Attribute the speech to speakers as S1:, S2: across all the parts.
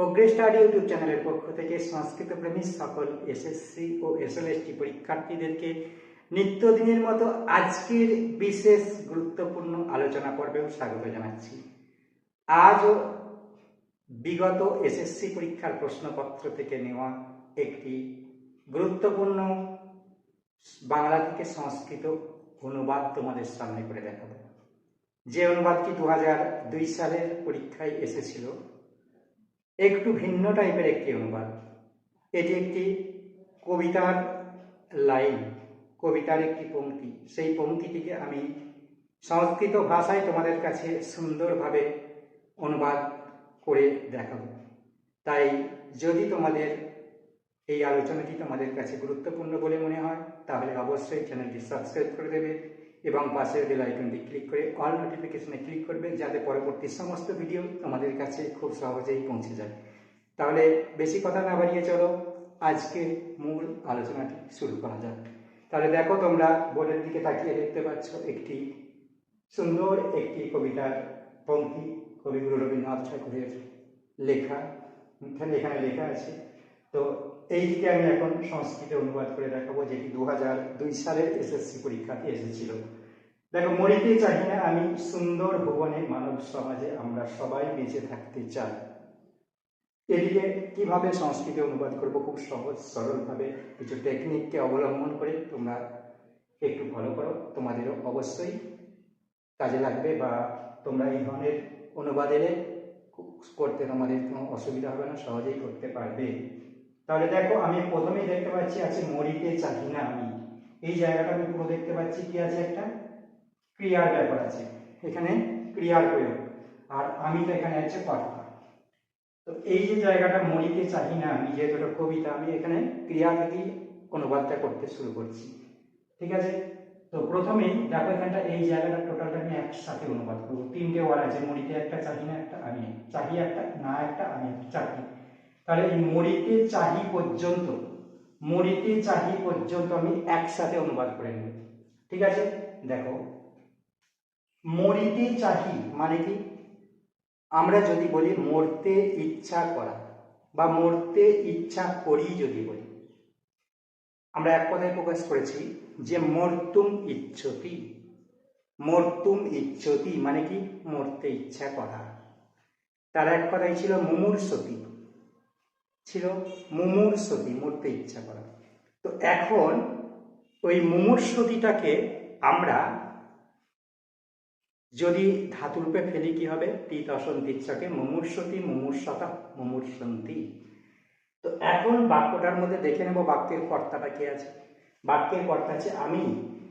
S1: Progress study YouTube চ্যানেলের পক্ষ থেকে সংস্কৃত প্রেমী সকল এসএসসি ও এসএলএসটি পরীক্ষার্থীদেরকে নিত্যদিনের মতো আজকের বিশেষ গুরুত্বপূর্ণ আলোচনা পর্বেও স্বাগত জানাচ্ছি। আজও বিগত এসএসসি পরীক্ষার প্রশ্নপত্র থেকে নেওয়া একটি গুরুত্বপূর্ণ বাংলা থেকে সংস্কৃত অনুবাদ তোমাদের সামনে করে দেখাবো। যে অনুবাদটি দু সালের পরীক্ষায় এসেছিল একটু ভিন্ন টাইপের একটি অনুবাদ। এটি একটি কবিতার লাইন, কবিতার একটি পংক্তি সেই পংক্তিটিকে আমি সংস্কৃত ভাষায় তোমাদের কাছে সুন্দরভাবে অনুবাদ করে দেখাব। তাই যদি তোমাদের এই আলোচনাটি তোমাদের কাছে গুরুত্বপূর্ণ বলে মনে হয়, তাহলে অবশ্যই চ্যানেলটি সাবস্ক্রাইব করে দেবে। এবং পাশের বেল আইকনটি ক্লিক করে অল নোটিফিকেশনে ক্লিক করবে যাতে পরবর্তী সমস্ত ভিডিও তোমাদের কাছে খুব সহজেই পৌঁছে যায়। তাহলে বেশি কথা না বাড়িয়ে চলো আজকে মূল আলোচনাটি শুরু করা যাক। তাহলে দেখো তোমরা বোর্ডের দিকে তাকিয়ে দেখতে পাচ্ছ একটি সুন্দর একটি কবিতার পঙ্ক্তি, কবিগুরু রবীন্দ্রনাথ ঠাকুরের লেখা। এখানে লেখা আছে, তো এইটিকে আমি এখন সংস্কৃতে অনুবাদ করে দেখাবো, যেটি দু হাজার দুই সালের এসএসসি পরীক্ষাতে এসেছিল। দেখো মরিতে চাই না আমি, সুন্দর ভুবনে মানব সমাজে আমরা সবাই বেঁচে থাকতে চাই। এটিকে কীভাবে সংস্কৃতে অনুবাদ করব? খুব সহজ, সরলভাবে কিছু টেকনিককে অবলম্বন করে তোমরা একটু ফলো করো। তোমাদেরও অবশ্যই কাজে লাগবে বা তোমরা এই ধরনের অনুবাদ এলে করতে তোমাদের কোনো অসুবিধা হবে না, সহজেই করতে পারবে। তাহলে দেখো, আমি প্রথমেই দেখতে পাচ্ছি আছে মরিতে চাহি না আমি। এই জায়গাটা আমি পুরো দেখতে পাচ্ছি কি আছে একটা? ক্রিয়ার ব্যাপার আছে। এখানে ক্রিয়ার প্রয়োগ। আর আমি তো এখানে আছে কর্তা। তো এই যে জায়গাটা মরিতে চাহি না আমি, যেহেতু কবিতা, আমি এখানে ক্রিয়া থেকেই অনুবাদটা করতে শুরু করছি। ঠিক আছে? তো প্রথমেই দেখো এখানটা, এই জায়গাটা টোটালটা আমি একসাথে অনুবাদ করব। তিনটে ওয়ার্ড আছে, মরিতে একটা চাহি না একটা, আমি চাহি একটা, না একটা, আমি একটা চারটি তাহলে এই মরিতে চাহি পর্যন্ত মরিতে চাহি পর্যন্ত আমি একসাথে অনুবাদ করে নেব। ঠিক আছে? দেখো। মরিতে চাহি মানে কি? আমরা যদি বলি মরতে ইচ্ছা করা বা মরতে ইচ্ছা করি যদি বলি, আমরা এক কথায় প্রকাশ করেছি যে মর্তুম ইচ্ছতি। মর্তুম ইচ্ছতি মানে কি? মরতে ইচ্ছা করা। তার এক কথাই ছিল মুমুর সতী ছিল মুমুর সতী মরতে ইচ্ছা করা। তো এখন ওই মুমুর সতীটাকে আমরা যদি ধাতুরূপে ফেলি, কি হবে? তিত অসন্তিচ্ছকে মুমূর্ষতি, মুমূর্ষতা, মুমূর্ষন্তি। তো এখন বাক্যটার মধ্যে দেখে নেব বাক্যের কর্তাটা কে আছে। বাক্যের কর্তা আছে আমি,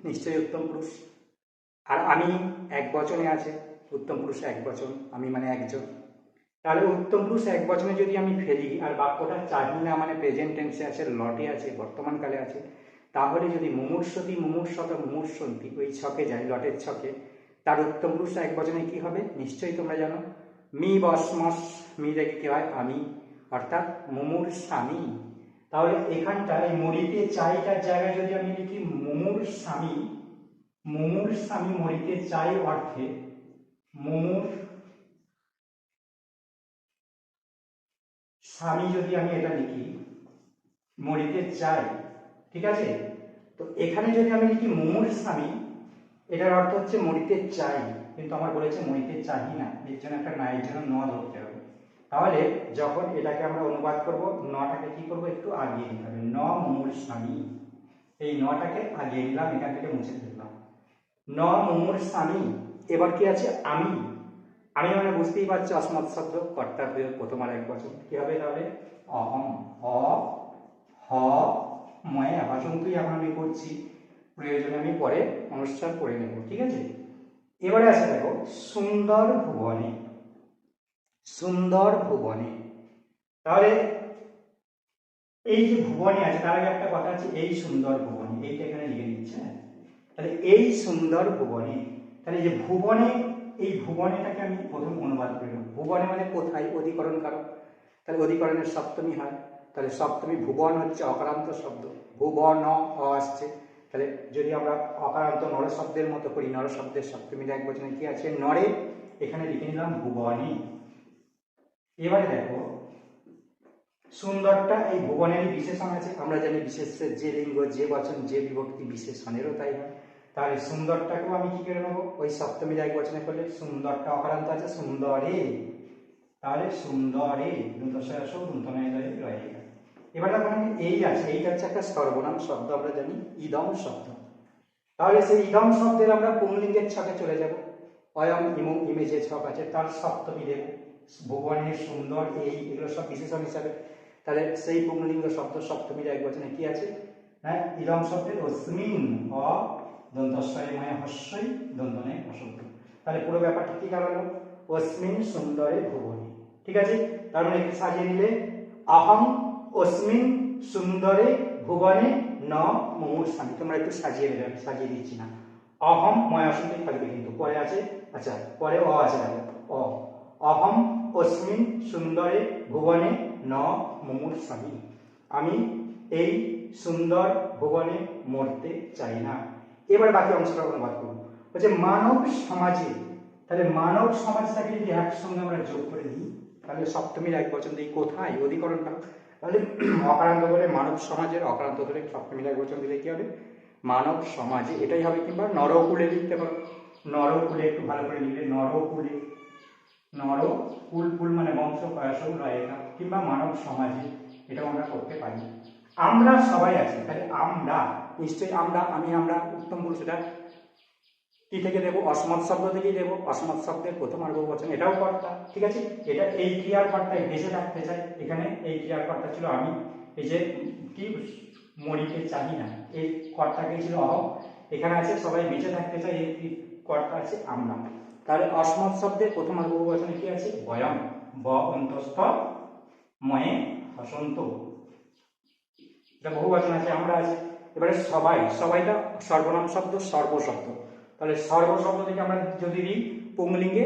S1: নিশ্চয়ই উত্তম পুরুষ। আর আমি এক বচনে আছে, উত্তম পুরুষ এক বচন, আমি মানে একজন। তাহলে উত্তম পুরুষ এক বচনে যদি আমি ফেলি, আর বাক্যটা চাহি না মানে প্রেজেন্ট টেন্সে আছে, লটে আছে বর্তমানকালে আছে, তাহলে যদি মুমূর্ষতি, মুমূর্ষতা, মুমূর্ষন্তি ওই ছকে যায়, লটের ছকে, তার উত্তম পুরুষ এক বচনে কি হবে? নিশ্চয়ই তোমরা জানো। মি বসমস মি রেখে কি হয়? আমি, অর্থাৎ মুমুর স্বামী তাহলে এখানটা, এই মরিতে চাইটার জায়গায় যদি আমি লিখি মুমুর স্বামী মুমুর স্বামী মরিতে চাই অর্থে মুমুর স্বামী যদি আমি এটা লিখি, মরিতে চাই ঠিক আছে? তো এখানে যদি আমি লিখি মুমুর স্বামী, এটার অর্থ হচ্ছে মরিতে চাই কিন্তু আমার বলেছে মরিতে চাই না, এর জন্য একটা নায়ের জন্য ন ধরতে হবে। তাহলে যখন এটাকে আমরা অনুবাদ করব, নটাকে কি করব? একটু আগিয়ে নিতে হবে। ন মুমুর স্বামী। এই নটাকে আগিয়ে নিলাম, এখান থেকে মুছে দিলাম ন মুমুর স্বামী, এবার কি আছে? আমি। আমি মানে বুঝতেই পারছি অসমত শব্দ কর্তার প্রয়োগ প্রথম আর এক বছর কি হবে তাহলে? অহম অ হ, ময় আবাসন্তই এখন আমি করছি। প্রয়োজনে আমি পরে অনুষ্ঠান করে নেব, ঠিক আছে? এবারে আছে দেখো, সুন্দর ভুবনে সুন্দর ভুবনে। তাহলে এই যে ভুবনে আছে, তার আগে একটা কথা আছে, এই সুন্দর ভুবনে, এইটা এখানে লিখে দিচ্ছে হ্যাঁ? তাহলে এই সুন্দর ভুবনে, তাহলে যে ভুবনে এই ভুবনেটাকে আমি প্রথম অনুবাদ করে। নেব ভুবনে মানে কোথায়? অধিকরণ কারক তাহলে অধিকরণের সপ্তমী হয়। তাহলে সপ্তমী ভুবন হচ্ছে অকারান্ত শব্দ। ভুবন আসছে। তাহলে যদি আমরা অকারান্ত নর শব্দের মতো করি, নর শব্দের সপ্তমীর এক বচনে কি আছে? নরে। এখানে লিখে নিলাম ভুবনী এবারে দেখো, সুন্দরটা এই ভুবনেরই বিশেষণ আছে। আমরা জানি বিশেষের যে লিঙ্গ, যে বচন, যে বিভক্তি বিশেষণেরও তাই হয়। তাহলে সুন্দরটাকেও আমি কি করে নেব? ওই সপ্তমীর এক বচনে করলে, সুন্দরটা অকারান্ত আছে, সুন্দরে। তাহলে সুন্দরে এবার দেখো আমি এই আছে, এইটা হচ্ছে একটা সর্বনাম শব্দ, আমরা জানি ইদম শব্দ। তাহলে সেই ইদম শব্দের আমরা পুংলিঙ্গের ছকে চলে যাব। অয়ম ইমু, ইমে যে ছক আছে, তার সপ্তমী দেব। ভুবনের সুন্দর, এই, এগুলো সব বিশেষণ হিসাবে। তাহলে সেই পুংলিঙ্গ শব্দ সপ্তমীর এক বচনে কি আছে? হ্যাঁ ইদম শব্দের অস্মিন অ দন্তস্বয় ময় হস্যই দন্তনে অসন্ত তাহলে পুরো ব্যাপারটা কি দাঁড়াল অস্মিন সুন্দরে ভুবনে। ঠিক আছে? তার মানে একটু সাজিয়ে নিলে অহং অস্মিন সুন্দরে ভুবনে ন মুমুর স্বামী তোমরা একটু সাজিয়ে নেবে সাজিয়ে দিচ্ছি না। অহম ময়াসন্তই থাকবে কিন্তু পরে আছে? আচ্ছা পরে অ আছে দেখো অ। অহম অস্মিন সুন্দরে ভুবনে ন মুমুর স্বামী আমি এই সুন্দর ভুবনে মরতে চাই না। এবার বাকি অংশটা অনুবাদ করব। বলছে মানব সমাজে, তাহলে মানব সমাজটাকে যদি একসঙ্গে আমরা যোগ করে দিই, তাহলে সপ্তমীর এক বচন দিই কোথায় অধিকরণটা, তাহলে অকারান্ত করে মানব সমাজের অকারান্ত ধরে সপ্তমীর এক বচন দিলে কি হবে? মানব সমাজে, এটাই হবে কিংবা নরকুলে লিখতে পারো। নরকুলে একটু ভালো করে লিখলে, নরকুলে নর কুল কুল মানে বংশ কয়াসম রয়েকা কিংবা মানব সমাজে, এটাও আমরা করতে পারি। আমরা সবাই আছি, তাহলে আমরা নিশ্চয়ই আমরা, আমি আমরা, উত্তম পুরুষ এটা। কি থেকে দেবো? অসমত শব্দ থেকেই দেবো। অসমত শব্দের প্রথম আর বচন এটাও কর্তা, ঠিক আছে? এটা এই ক্রিয়ার কর্তায় বেঁচে থাকতে চাই এখানে এই ক্রিয়ার কর্তা ছিল আমি। এই যে কি? মরিতে চাই না। এই কর্তাকে ছিল অহম এখানে আছে, সবাই বেঁচে থাকতে চাই এই কর্তা আছে? আমরা। তাহলে অসমত শব্দের প্রথম আর বচনে কি আছে? বয়ম ব অন্তস্থ, ময়ে, হসন্ত। এটা বহু বচন আছে, আমরা আছি। এবারে সবাই সবাইটা সর্বনাম শব্দ, সর্ব শব্দ। তাহলে সর্ব শব্দ থেকে আমরা যদি দিই, পুংলিঙ্গে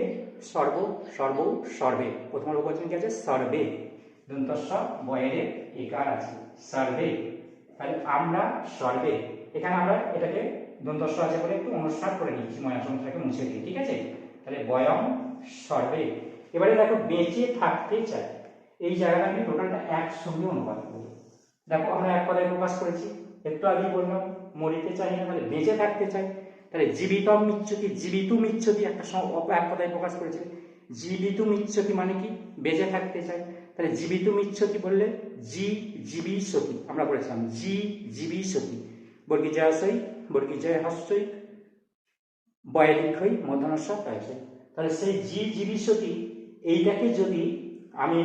S1: সর্ব সর্ব, সর্বে। প্রথম বচন কি আছে? সর্বে। দন্তস্ব বয়ের একার আছে। সর্বে। তাহলে আমরা সর্বে। এখানে আমরা এটাকে দন্তস্ব আছে বলে একটু অনুসার করে নিচ্ছি ময়াসনটাকে মুছে দিই ঠিক আছে? তাহলে বয়ম সর্বে। এবারে দেখো, বেঁচে থাকতে চাই। এই জায়গাটা আমি টোটালটা একসঙ্গে অনুবাদ করব দেখো, আমরা এক কথায় প্রকাশ করেছি। একটু আগেই বললাম, মরিতে চাই না মানে বেঁচে থাকতে চাই। তাহলে জীবিতম মিচ্ছতি, জীবিত মিচ্ছতি একটা এক কথায় প্রকাশ করেছে। জীবিত মিচ্ছতি মানে কি? বেঁচে থাকতে চাই। তাহলে জীবিত মিচ্ছতি বললে জি জীবী সতী। আমরা বলেছিলাম, জি জীবী সতী। বর্গী জয়াশয় বর্গী জয় হস্যই বয়লিক হই পাইছে তাহলে সেই জি জীবী সতী, এইটাকে যদি আমি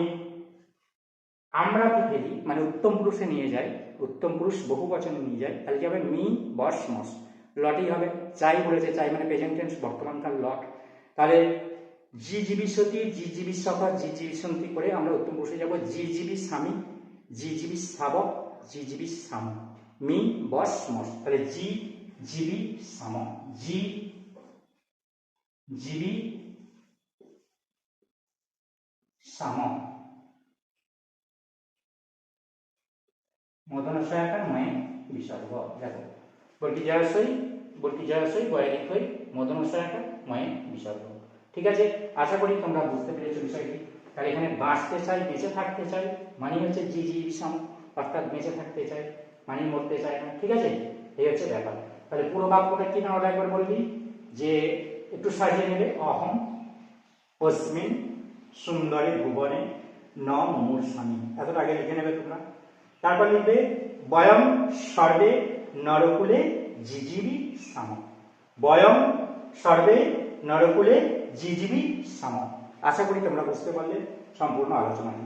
S1: আমরা ফেলি মানে উত্তম পুরুষে নিয়ে যাই উত্তম পুরুষ বহু বচনে নিয়ে যায়। তাহলে কি হবে? মি, বস, মস। লটই হবে। চাই বলেছে, চাই মানে প্রেজেন্ট টেন্স বর্তমানকাল লট। তাহলে জি জীবী সতী, জি জীবী সভা জি জীবী সন্ধি করে আমরা উত্তম পুরুষে যাব। জি জীবী স্বামী, জি জীবী শাবক জি জীবী সাম। মি, বস, মস। তাহলে জি জীবী সাম। জি জীবী সাম। সহায়কার ময়ে বিসর্গ দেখো বলটি জয়াশয় বলটি জয়াশয় বয়ালিক হই মদন সহায়কার ময়ে বিসর্গ ঠিক আছে আশা করি তোমরা বুঝতে পেরেছ বিষয়টি তাহলে এখানে বাঁচতে চাই বেঁচে থাকতে চাই মানে হচ্ছে জি জি বিষম অর্থাৎ বেঁচে থাকতে চাই মানে মরতে চায় না ঠিক আছে এই হচ্ছে ব্যাপার। তাহলে পুরো বাক্যটা কি না ওটা একবার বলবি যে একটু সাজিয়ে নেবে অহম অস্মিন সুন্দরী ভুবনে ন মুমূর স্বামী এতটা আগে লিখে নেবে তোমরা। তারপর লিখবে বয়ম সর্বে নরকুলে জিজিবি সাম। বয়ম সর্বে নরকুলে জিজিবি সাম। আশা করি তোমরা বুঝতে পারলে সম্পূর্ণ আলোচনাটি।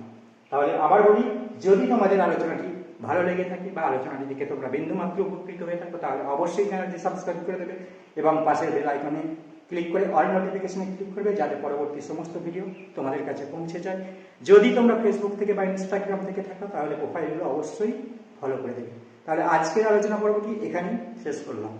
S1: তাহলে আবার বলি, যদি তোমাদের আলোচনাটি ভালো লেগে থাকে বা আলোচনাটি দেখে তোমরা বিন্দুমাত্র উপকৃত হয়ে থাকো, তাহলে অবশ্যই চ্যানেলটি সাবস্ক্রাইব করে দেবে এবং পাশের বেল আইকনে ক্লিক করে অল নোটিফিকেশনে ক্লিক করবে যাতে পরবর্তী সমস্ত ভিডিও তোমাদের কাছে পৌঁছে যায়। যদি তোমরা ফেসবুক থেকে বা ইনস্টাগ্রাম থেকে থাকো, তাহলে প্রোফাইলগুলো অবশ্যই ফলো করে দেবে তাহলে আজকের আলোচনা পর্বটি এখানেই শেষ করলাম।